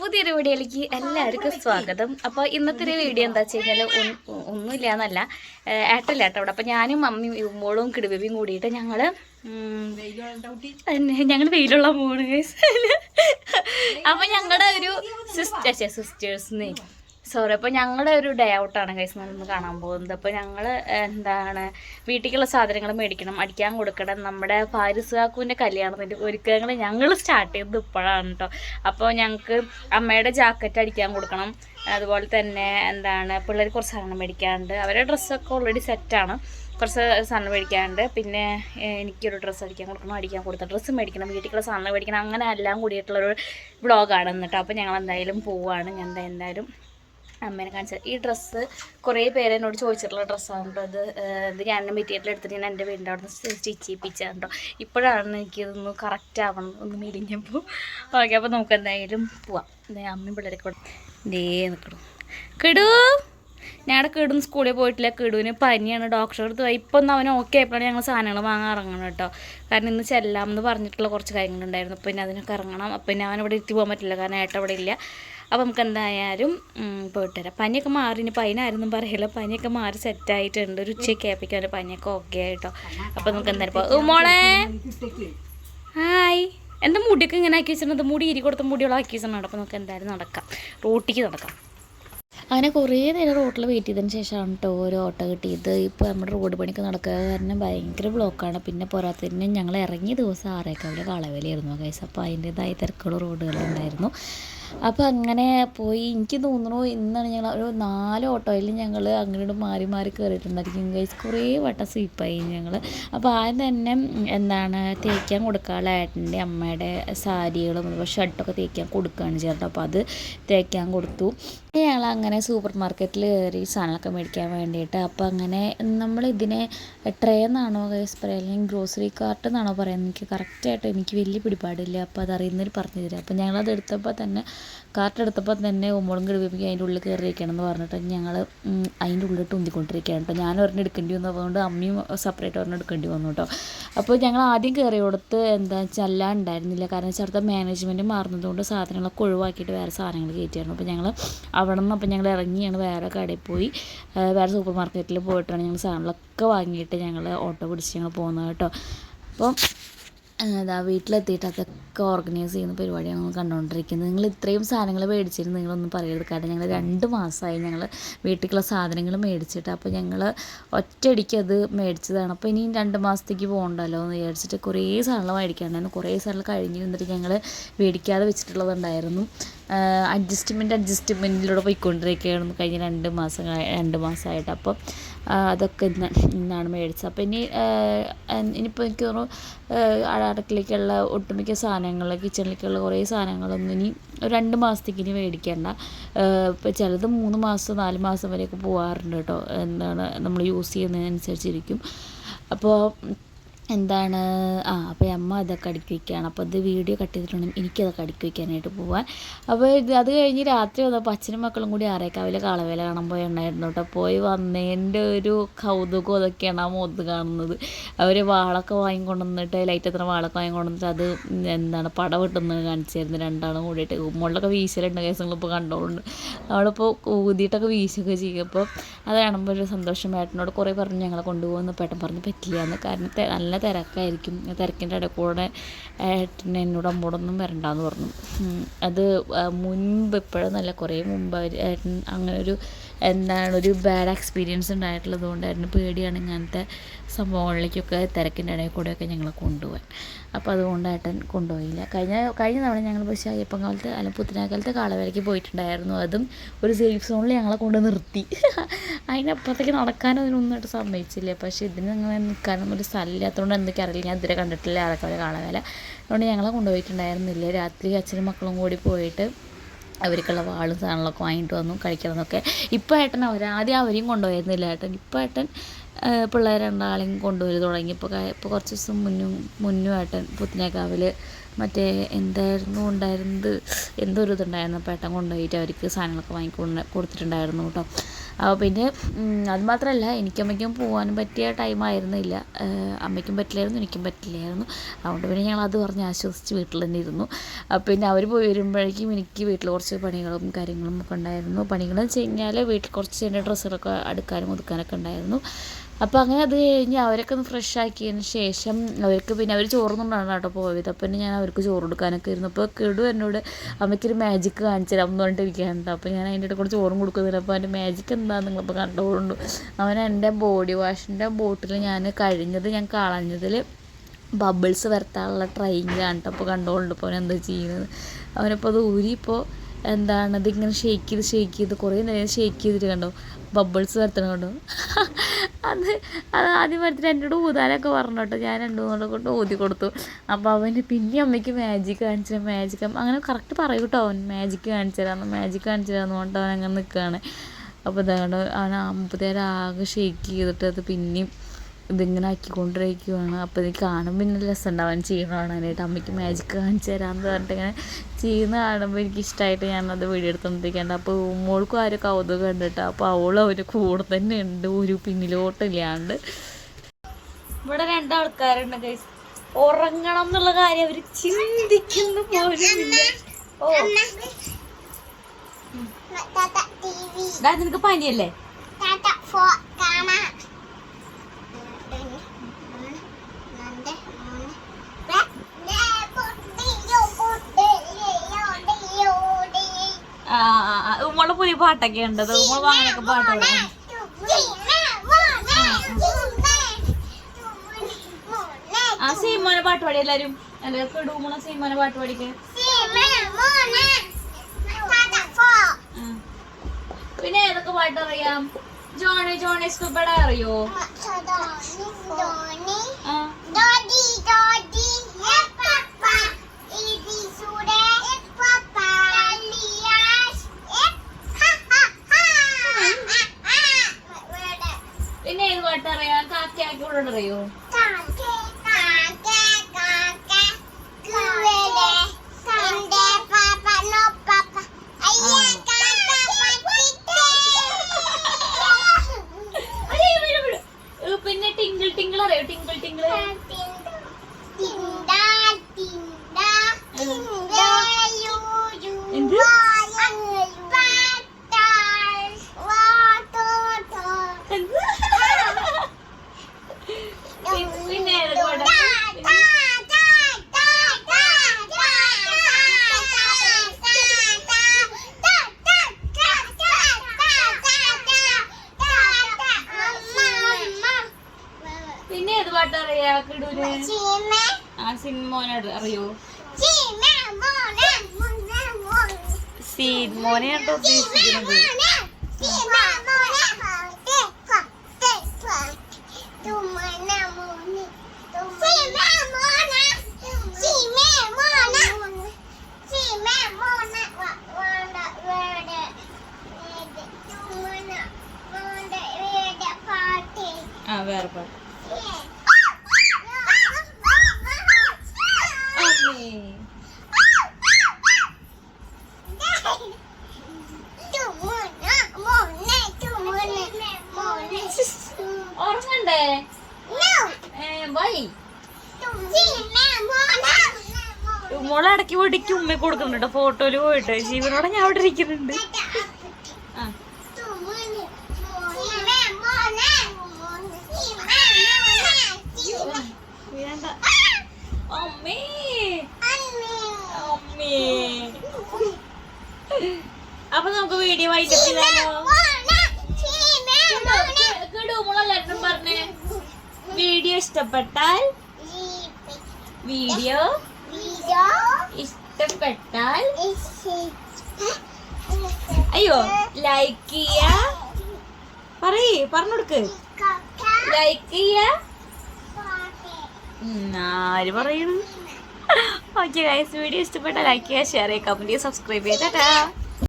പുതിയൊരു വീഡിയോയിലേക്ക് എല്ലാവർക്കും സ്വാഗതം. അപ്പോൾ ഇന്നത്തെ ഒരു വീഡിയോ എന്താ വെച്ച് കഴിഞ്ഞാൽ ഒന്നുമില്ല എന്നല്ല ഏട്ടല്ല ഏട്ടോ അവിടെ അപ്പോൾ ഞാനും മമ്മിയും മോളും കിടുബിയും കൂടിയിട്ട് ഞങ്ങൾ ഞങ്ങൾ വെയിലുള്ള മോണ് അപ്പോൾ ഞങ്ങളുടെ ഒരു സിസ്റ്റർ സിസ്റ്റേഴ്സിനെ സോറി അപ്പോൾ ഞങ്ങളുടെ ഒരു ഡേ ഔട്ടാണ് കൈസ് നിന്ന് കാണാൻ പോകുന്നത്. അപ്പോൾ ഞങ്ങൾ എന്താണ് വീട്ടിലേക്കുള്ള സാധനങ്ങൾ മേടിക്കണം അടിക്കാൻ കൊടുക്കണം. നമ്മുടെ ഫാരിസാക്കുവിന്റെ കല്യാണത്തിന്റെ ഒരുക്കങ്ങൾ ഞങ്ങൾ സ്റ്റാർട്ട് ചെയ്തത് ഇപ്പോഴാണ് കേട്ടോ അപ്പോൾ ഞങ്ങൾക്ക് അമ്മയുടെ ജാക്കറ്റ് അടിക്കാൻ കൊടുക്കണം. അതുപോലെ തന്നെ എന്താണ് പിള്ളേർ കുറച്ച് സാധനം മേടിക്കാനുണ്ട് അവരുടെ ഡ്രസ്സൊക്കെ ഓൾറെഡി സെറ്റാണ് കുറച്ച് സാധനം മേടിക്കാനുണ്ട് പിന്നെ എനിക്കൊരു ഡ്രസ്സ് അടിക്കാൻ കൊടുക്കണം അടിക്കാൻ കൊടുത്ത ഡ്രസ്സ് മേടിക്കണം വീട്ടിലുള്ള സാധനം മേടിക്കണം അങ്ങനെ എല്ലാം കൂടിയിട്ടുള്ളൊരു വ്ളോഗാണ് എന്നിട്ട് അപ്പോൾ ഞങ്ങൾ എന്തായാലും പോവുകയാണ് ഞാൻ എന്തായാലും അമ്മേനെ കാണിച്ചത്. ഈ ഡ്രസ്സ് കുറേ പേര് എന്നോട് ചോദിച്ചിട്ടുള്ള ഡ്രസ്സാണ് കേട്ടോ ഇത് ഞാൻ ഞാൻ മെറ്റീരിയൽ എടുത്തിട്ട് ഞാൻ എന്റെ വീടിന്റെ അവിടെ നിന്ന് സ്റ്റിച്ച് ചെയ്യിപ്പിച്ചതാണ് കേട്ടോ ഇപ്പോഴാണ് എനിക്കിതൊന്ന് കറക്റ്റ് ആവണം ഒന്ന് മെലിഞ്ഞപ്പോൾ. ഓക്കെ അപ്പോൾ നമുക്ക് എന്തായാലും പോവാം. അമ്മയും പിള്ളേരൊക്കെ ദേ നിൽക്കണം കിടൂ! ഞങ്ങളുടെ കിടും സ്കൂളിൽ പോയിട്ടില്ല. കിടുവിന് പനിയാണ്. ഡോക്ടറെ അടുത്ത് പോയി. ഇപ്പം ഒന്ന് അവൻ ഓക്കെ ആയപ്പോഴാണ് ഞങ്ങൾ സാധനങ്ങൾ വാങ്ങാൻ ഇറങ്ങണം കേട്ടോ. കാരണം ഇന്ന് ചെല്ലാം എന്ന് പറഞ്ഞിട്ടുള്ള കുറച്ച് കാര്യങ്ങളുണ്ടായിരുന്നു. പിന്നെ അതിനൊക്കെ ഇറങ്ങണം. അപ്പം പിന്നെ അവൻ ഇവിടെ എത്തി പോകാൻ പറ്റില്ല. കാരണം ഏട്ട അവിടെ ഇല്ല. അപ്പോൾ നമുക്ക് എന്തായാലും പോയിട്ട് വരാം. പനിയൊക്കെ മാറി ഇനി പനിയായിരുന്നു പറയില്ല. പനിയൊക്കെ മാറി സെറ്റായിട്ടുണ്ട് ഒരു ഉച്ചയ്ക്ക് ആയപ്പോഴേക്കും അവന്റെ പനിയൊക്കെ ഓക്കെ ആയിട്ടോ. അപ്പോൾ നമുക്ക് എന്തായാലും പോകാം മോളെ. ഹായ് എന്റെ മുടിയൊക്കെ ഇങ്ങനെ ആക്കി വെച്ചിട്ടുണ്ട്? മുടി ഇരി കൊടുത്ത മുടിയോളം ആക്കി വെച്ചിട്ടുണ്ട്. അപ്പോൾ നമുക്ക് എന്തായാലും നടക്കാം. റോട്ടിക്ക് നടക്കാം. അങ്ങനെ കുറേ നേരം റോട്ടിൽ വെയിറ്റ് ചെയ്തതിന് ശേഷമാണ് കേട്ടോ ഓരോ ഓട്ടോ കിട്ടിയത്. ഇപ്പോൾ നമ്മുടെ റോഡ് പണിക്ക് നടക്കുക കാരണം ഭയങ്കര ബ്ലോക്കാണ് പിന്നെ പോരാത്തതിന് ഞങ്ങൾ ഇറങ്ങിയ ദിവസം ആറേക്കാവിലെ കളവലിയായിരുന്നു കൈസ് അപ്പോൾ അതിന്റേതായ തിരക്കുള്ള റോഡുകളുണ്ടായിരുന്നു അപ്പോൾ അങ്ങനെ പോയി. എനിക്ക് തോന്നുന്നു ഇന്നാണ് ഞങ്ങൾ ഒരു നാല് ഓട്ടോയിൽ ഞങ്ങൾ അങ്ങോട്ട് മാറി മാറി കയറിയിട്ടുണ്ടായിരിക്കും ഗൈസ് കുറേ വട്ടം സ്വീപ്പായി ഞങ്ങൾ അപ്പോൾ ആദ്യം തന്നെ എന്താണ് തേക്കാൻ കൊടുക്കാനുള്ള ഏട്ടന്റെ അമ്മയുടെ സാരികളും ഷർട്ടൊക്കെ തേക്കാൻ കൊടുക്കുകയാണ് ചേട്ടൻ അപ്പോൾ അത് തേക്കാൻ കൊടുത്തു. ഞങ്ങൾ അങ്ങനെ സൂപ്പർ മാർക്കറ്റിൽ കയറി സാധനങ്ങളൊക്കെ മേടിക്കാൻ വേണ്ടിയിട്ട്. അപ്പോൾ അങ്ങനെ നമ്മൾ ഇതിനെ ട്രേ എന്നാണോ പറയുക അല്ലെങ്കിൽ ഗ്രോസറി കാർട്ട് എന്നാണോ പറയുന്നത് എനിക്ക് കറക്റ്റായിട്ട് എനിക്ക് വലിയ പിടിപാടില്ല. അപ്പോൾ അതറിയുന്നവർ പറഞ്ഞു തരാം. അപ്പോൾ ഞങ്ങളത് എടുത്തപ്പോൾ തന്നെ കാർട്ട് എടുത്തപ്പോൾ തന്നെ ഉമ്മളും കിടപ്പിക്കും അതിന്റെ ഉള്ളിൽ കയറിയിരിക്കണം എന്ന് പറഞ്ഞിട്ട് ഞങ്ങൾ അതിന്റെ ഉള്ളിൽ ഉന്തിക്കൊണ്ടിരിക്കുകയാണ് കേട്ടോ. ഞാൻ ഒരെണ്ണം എടുക്കേണ്ടി വന്നു. അതുകൊണ്ട് അമ്മയും സെപ്പറേറ്റ് ഒരെണ്ണം എടുക്കേണ്ടി വന്നു കേട്ടോ. അപ്പോൾ ഞങ്ങൾ ആദ്യം കയറി കൊടുത്ത് എന്താ വെച്ചാൽ എല്ലാം ഉണ്ടായിരുന്നില്ല. കാരണം വെച്ചാൽ അവിടുത്തെ മാനേജ്മെന്റ് മാറുന്നതുകൊണ്ട് സാധനങ്ങളൊക്കെ ഒഴിവാക്കിയിട്ട് വേറെ സാധനങ്ങൾ കയറ്റിയായിരുന്നു. അപ്പോൾ ഞങ്ങൾ അവിടെ നിന്ന് അപ്പോൾ ഞങ്ങൾ ഇറങ്ങിയാണ് വേറെ കടയിൽ പോയി. വേറെ സൂപ്പർ മാർക്കറ്റിൽ പോയിട്ടാണ് ഞങ്ങൾ സാധനങ്ങളൊക്കെ വാങ്ങിയിട്ട് ഞങ്ങൾ ഓട്ടോ പിടിച്ച് ഞങ്ങൾ പോകുന്നത് കേട്ടോ. അപ്പം എന്താ വീട്ടിലെത്തിയിട്ട് അതൊക്കെ ഓർഗനൈസ് ചെയ്യുന്ന പരിപാടിയാണ് നമ്മൾ കണ്ടുകൊണ്ടിരിക്കുന്നത് നിങ്ങൾ ഇത്രയും സാധനങ്ങൾ മേടിച്ചിരുന്നു നിങ്ങളൊന്നും പറയരുത്. കാരണം ഞങ്ങൾ രണ്ട് മാസമായി ഞങ്ങൾ വീട്ടിലേക്കുള്ള സാധനങ്ങൾ മേടിച്ചിട്ട് അപ്പോൾ ഞങ്ങൾ ഒറ്റയടിക്ക് അത് മേടിച്ചതാണ്. അപ്പോൾ ഇനിയും രണ്ട് മാസത്തേക്ക് പോകണ്ടല്ലോ എന്ന് വിചാരിച്ചിട്ട് കുറേ സാധനങ്ങൾ മേടിക്കാണ്ടായിരുന്നു. കുറേ സാധനങ്ങൾ കഴിഞ്ഞിരുന്നിട്ട് ഞങ്ങൾ മേടിക്കാതെ വെച്ചിട്ടുള്ളതുണ്ടായിരുന്നു. അഡ്ജസ്റ്റ്മെന്റ് അഡ്ജസ്റ്റ്മെന്റിലൂടെ പോയിക്കൊണ്ടിരിക്കുകയായിരുന്നു കഴിഞ്ഞ രണ്ട് മാസം രണ്ട് മാസമായിട്ട്. അപ്പോൾ അതൊക്കെ ഇന്ന് ഇന്നാണ് മേടിച്ചത്. അപ്പോൾ ഇനി ഇനിയിപ്പോൾ എനിക്ക് തോന്നുന്നു അടക്കിലേക്കുള്ള ഒട്ടുമിക്ക സാധനങ്ങൾ കിച്ചണിലേക്കുള്ള കുറേ സാധനങ്ങളൊന്നും ഇനി ഒരു രണ്ട് മാസത്തേക്ക് ഇനി മേടിക്കേണ്ട. ഇപ്പോൾ ചിലത് മൂന്ന് മാസം നാല് മാസം വരെയൊക്കെ പോകാറുണ്ട് കേട്ടോ. എന്താണ് നമ്മൾ യൂസ് ചെയ്യുന്നതിനനുസരിച്ചിരിക്കും. അപ്പോൾ എന്താണ്? ആ അപ്പോൾ അമ്മ അതൊക്കെ അടുക്കി വയ്ക്കുകയാണ് അപ്പോൾ ഇത് വീഡിയോ കട്ട് ചെയ്തിട്ടുണ്ടെങ്കിൽ എനിക്കതൊക്കെ അടുക്കി വയ്ക്കാനായിട്ട് പോവാൻ. അപ്പോൾ ഇത് അത് കഴിഞ്ഞ് രാത്രി വന്നപ്പോൾ അച്ഛനും മക്കളും കൂടി ആറേക്കാവിലെ കളവേല കാണാൻ പോയിട്ടുണ്ടായിരുന്നു കേട്ടോ. പോയി വന്നതിന്റെ ഒരു കൗതുകം അതൊക്കെയാണ് ആ മുഖത്ത് കാണുന്നത്. അവർ വാളൊക്കെ വാങ്ങിക്കൊണ്ടുവന്നിട്ട് ലൈറ്റ് എത്ര വാളൊക്കെ വാങ്ങിക്കൊണ്ടുവന്നിട്ട് അത് എന്താണ് പടം വെട്ടുന്നത് കാണിച്ചായിരുന്നു രണ്ടാളും കൂടിയിട്ട്. മുകളിലൊക്കെ വീശലുണ്ട് കേസങ്ങൾ ഇപ്പോൾ കണ്ടോണ്ട് അവളിപ്പോൾ ഊതിയിട്ടൊക്കെ വീശുകയൊക്കെ ചെയ്യും. അപ്പോൾ അത് കാണുമ്പോൾ ഒരു സന്തോഷം. ഏട്ടനോട് കുറേ പറഞ്ഞു ഞങ്ങളെ കൊണ്ടുപോകുന്ന പേട്ടൻ പറഞ്ഞ് പറ്റില്ല എന്ന് കാരണം തെ- നല്ല തിരക്കായിരിക്കും തിരക്കിന്റെ ഇടയിൽ കൂടെ ഏട്ടൻ എന്നോട് അമ്മോടൊന്നും വരണ്ടാന്ന് പറഞ്ഞു. അത് മുൻപ് ഇപ്പോഴും നല്ല കുറേ മുമ്പ് അവർ ഏട്ടൻ അങ്ങനെ ഒരു എന്താണ് ഒരു ബാഡ് എക്സ്പീരിയൻസ് ഉണ്ടായിട്ടുള്ളത് കൊണ്ടായിരുന്നു പേടിയാണ് ഇങ്ങനത്തെ സംഭവങ്ങളിലേക്കൊക്കെ തിരക്കിന്റെ ഇടയിൽ കൂടെയൊക്കെ ഞങ്ങളെ കൊണ്ടുപോകാൻ. അപ്പോൾ അതുകൊണ്ട് ഏട്ടൻ കൊണ്ടുപോയില്ല. കഴിഞ്ഞ കഴിഞ്ഞ തവണ ഞങ്ങൾ പക്ഷേ അയ്യപ്പൻകാലത്ത് അല്ല പുത്തനാക്കാലത്ത് കാളവേലയ്ക്ക് പോയിട്ടുണ്ടായിരുന്നു. അതും ഒരു സേഫ് സോണിൽ ഞങ്ങളെ കൊണ്ട് നിർത്തി. അതിനപ്പുറത്തേക്ക് നടക്കാനും അതിനൊന്നായിട്ട് സമ്മതിച്ചില്ല. പക്ഷേ ഇതിന് അങ്ങനെ നിൽക്കാനൊന്നും ഒരു സ്ഥലമില്ലാത്തതുകൊണ്ട് എന്തൊക്കെ അറിയില്ല. ഞാൻ ഇതുവരെ കണ്ടിട്ടില്ല. ആളക്കാവിലെ കാളവേല. അതുകൊണ്ട് ഞങ്ങളെ കൊണ്ടുപോയിട്ടുണ്ടായിരുന്നില്ല. രാത്രി അച്ഛനും മക്കളും കൂടി പോയിട്ട് അവർക്കുള്ള വാളും സാധനങ്ങളൊക്കെ വാങ്ങിയിട്ട് വന്നു കഴിക്കണമെന്നൊക്കെ. ഇപ്പോൾ ഏട്ടൻ അവർ ആദ്യം അവരെയും കൊണ്ടുപോയിരുന്നില്ല. ഏട്ടൻ ഇപ്പോൾ ഏട്ടൻ പിള്ളേർ രണ്ടാളെയും കൊണ്ടുവരും തുടങ്ങി. ഇപ്പോൾ ഇപ്പോൾ കുറച്ച് ദിവസം മുന്നും മുന്നും ഏട്ടൻ പുത്തിനേക്കാവിൽ മറ്റേ എന്തായിരുന്നു ഉണ്ടായിരുന്നത്? എന്തോ ഒരു ഇതുണ്ടായിരുന്നു. അപ്പോൾ ഏട്ടൻ കൊണ്ടുപോയിട്ട് അവർക്ക് സാധനങ്ങളൊക്കെ വാങ്ങിക്കൊണ്ട് കൊടുത്തിട്ടുണ്ടായിരുന്നു കേട്ടോ. പിന്നെ അതുമാത്രമല്ല അത് മാത്രമല്ല എനിക്കമ്മയ്ക്കും പോകാനും പറ്റിയ ടൈം ആയിരുന്നില്ല. അമ്മയ്ക്കും പറ്റില്ലായിരുന്നു എനിക്കും പറ്റില്ലായിരുന്നു. അതുകൊണ്ട് പിന്നെ ഞങ്ങൾ അത് പറഞ്ഞ് ആശ്വസിച്ച് വീട്ടിൽ തന്നെ ഇരുന്നു. അപ്പോൾ പിന്നെ അവർ പോയി വരുമ്പോഴേക്കും എനിക്ക് വീട്ടിൽ കുറച്ച് പണികളും കാര്യങ്ങളും ഒക്കെ ഉണ്ടായിരുന്നു. പണികളെന്ന് വെച്ച് കഴിഞ്ഞാൽ വീട്ടിൽ കുറച്ച് എന്റെ ഡ്രസ്സുകളൊക്കെ അടുക്കാനും ഒതുക്കാനൊക്കെ ഉണ്ടായിരുന്നു. അപ്പോൾ അങ്ങനെ അത് കഴിഞ്ഞ് അവരൊക്കെ ഒന്ന് ഫ്രഷ് ആക്കിയതിന് ശേഷം അവർക്ക് പിന്നെ അവർ ചോറുന്നുണ്ടാണ് കേട്ടോ പോയത്. അപ്പോൾ പിന്നെ ഞാൻ അവർക്ക് ചോറ് കൊടുക്കാനൊക്കെ ഇരുന്നു അപ്പോൾ കെടു എന്നോട് അമ്മയ്ക്കൊരു മാജിക്ക് കാണിച്ചു തരാം എന്ന് അപ്പോൾ ഞാൻ അതിന്റെ ഇടയിൽ കൂടെ ചോറും കൊടുക്കുന്നില്ല അപ്പോൾ അതിന്റെ മാജിക്ക് എന്താണെന്ന് നിങ്ങളിപ്പോൾ കണ്ടുകൊണ്ടു അവൻ എന്റെ ബോഡി വാഷിന്റെ ബോട്ടിൽ ഞാൻ കഴിഞ്ഞത് ഞാൻ കളഞ്ഞതിൽ ബബിൾസ് വരുത്താനുള്ള ട്രൈയിങ്ങിലാണ് കേട്ടോ അപ്പോൾ കണ്ടുകൊണ്ട് ഇപ്പോൾ അവൻ എന്താ ചെയ്യുന്നത്? അവനപ്പോൾ അത് ഊരി ഇപ്പോൾ എന്താണ് അതിങ്ങനെ ഷേക്ക് ചെയ്ത് ഷേക്ക് ചെയ്ത് കുറേ നേരം ഷേക്ക് ചെയ്തിട്ട് കണ്ടോ? ബബിൾസ് വരുത്തണം കൊണ്ട്. അത് അത് ആദ്യം വരുത്തിട്ട് എന്നോട് ഊതാനൊക്കെ പറഞ്ഞു കേട്ടോ. ഞാൻ രണ്ടു മൂന്നോട് കൊണ്ട് ഊതി കൊടുത്തു. അപ്പോൾ അവന് പിന്നെ അമ്മയ്ക്ക് മാജിക് കാണിച്ചു മാജിക് അങ്ങനെ കറക്റ്റ് പറയും കേട്ടോ അവൻ. മാജിക് കാണിച്ചു തരാമെന്ന് മാജിക് കാണിച്ചു തരാമെന്ന് പറഞ്ഞിട്ട് അവൻ അങ്ങനെ നിൽക്കുകയാണ് അപ്പോൾ ഇതാണ് അവൻ അമ്പത്തേരം ആകെ ഷേക്ക് ചെയ്തിട്ട് അത് പിന്നെയും ഇതിങ്ങനെ ആക്കിക്കൊണ്ടിരിക്കുകയാണ് അപ്പോൾ ഇത് കാണുമ്പോൾ പിന്നെ രസം അവൻ ചെയ്യുന്ന കാണാനായിട്ട് അമ്മയ്ക്ക് മാജിക് കാണിച്ചു തരാമെന്ന് പറഞ്ഞിട്ട് ഇങ്ങനെ ചെയ്യുന്ന കാണുമ്പോൾ എനിക്ക് ഇഷ്ടമായിട്ട് ഞാനത് വീഡിയോ എടുത്തുകൊണ്ടിരിക്കേണ്ട അപ്പോൾ മോൾക്കും ആരും കൗതുകം കണ്ടിട്ട്. അപ്പോൾ അവളും അവർ കൂടെ തന്നെ ഉണ്ട്. ഒരു പിന്നിലോട്ടില്ലാണ്ട്. ഇവിടെ രണ്ടാൾക്കാരുണ്ട് ഗൈസ് ഉറങ്ങണം എന്നുള്ള കാര്യം അവർ ചിന്തിക്കുന്നു പോലുമില്ല ഓ. ദാ നിനക്ക് പനിയല്ലേ ആ, ആ ഉമ്മൾ പുതിയ പാട്ടൊക്കെ ഉണ്ടത് ഉമ്മൾ അങ്ങനെയൊക്കെ പാട്ട് ആ സീമോനെ പാട്ട് പാടി എല്ലാരും. എല്ലാവർക്കും ഇടുമ്പോളെ സീമോനെ പാട്ട് പാടിക്കേ. പിന്നെ ഏതൊക്കെ പാട്ട് അറിയാം? ജോണി ജോണി സ്കൂബട അറിയോ? ആ. വിടു. ഏ, പിന്നെ ടിങ്കിൾ ടിങ്കിൾ അറിയോ? ടിങ്കിൾ ടിങ്കിൾ എന്ത്? പിന്നെ ഏതൊക്കെ പാട്ടാ പിന്നെ ഏത് പാട്ട് അറിയാ കിടൂര് ആ സിൻമോനോട് അറിയോ? സീൻമോനെ കേട്ടോ ഉദ്ദേശിക്കുന്നത് ആ വേറെ പാട്ട്. ഉറങ്ങണ്ടേ? മോളെ ഇടയ്ക്ക് പോയിട്ട് ഉമ്മ കൊടുക്കുന്നുണ്ട്. ഫോട്ടോയിൽ പോയിട്ട്. ജീവനോടെ ഞാൻ അവിടെ ഇരിക്കുന്നുണ്ട്. ആ വേണ്ട അമ്മേ അമ്മേ അപ്പൊ നമുക്ക് വീഡിയോ വൈകിട്ട് പറഞ്ഞേ വീഡിയോ ഇഷ്ടപ്പെട്ടാൽ വീഡിയോ ഇഷ്ടപ്പെട്ടാൽ അയ്യോ ലൈക്ക് ചെയ്യ. പറയേ പറഞ്ഞുകൊടുക്ക്. ലൈക്ക് ചെയ്യ. ആര് പറയണു? ഓക്കെ ഗൈസ് വീഡിയോ ഇഷ്ടപ്പെട്ടാൽ ലൈക്ക് ചെയ്യുക ഷെയർ ചെയ്യുക കമന്റ് ചെയ്യുക സബ്സ്ക്രൈബ് ചെയ്യുക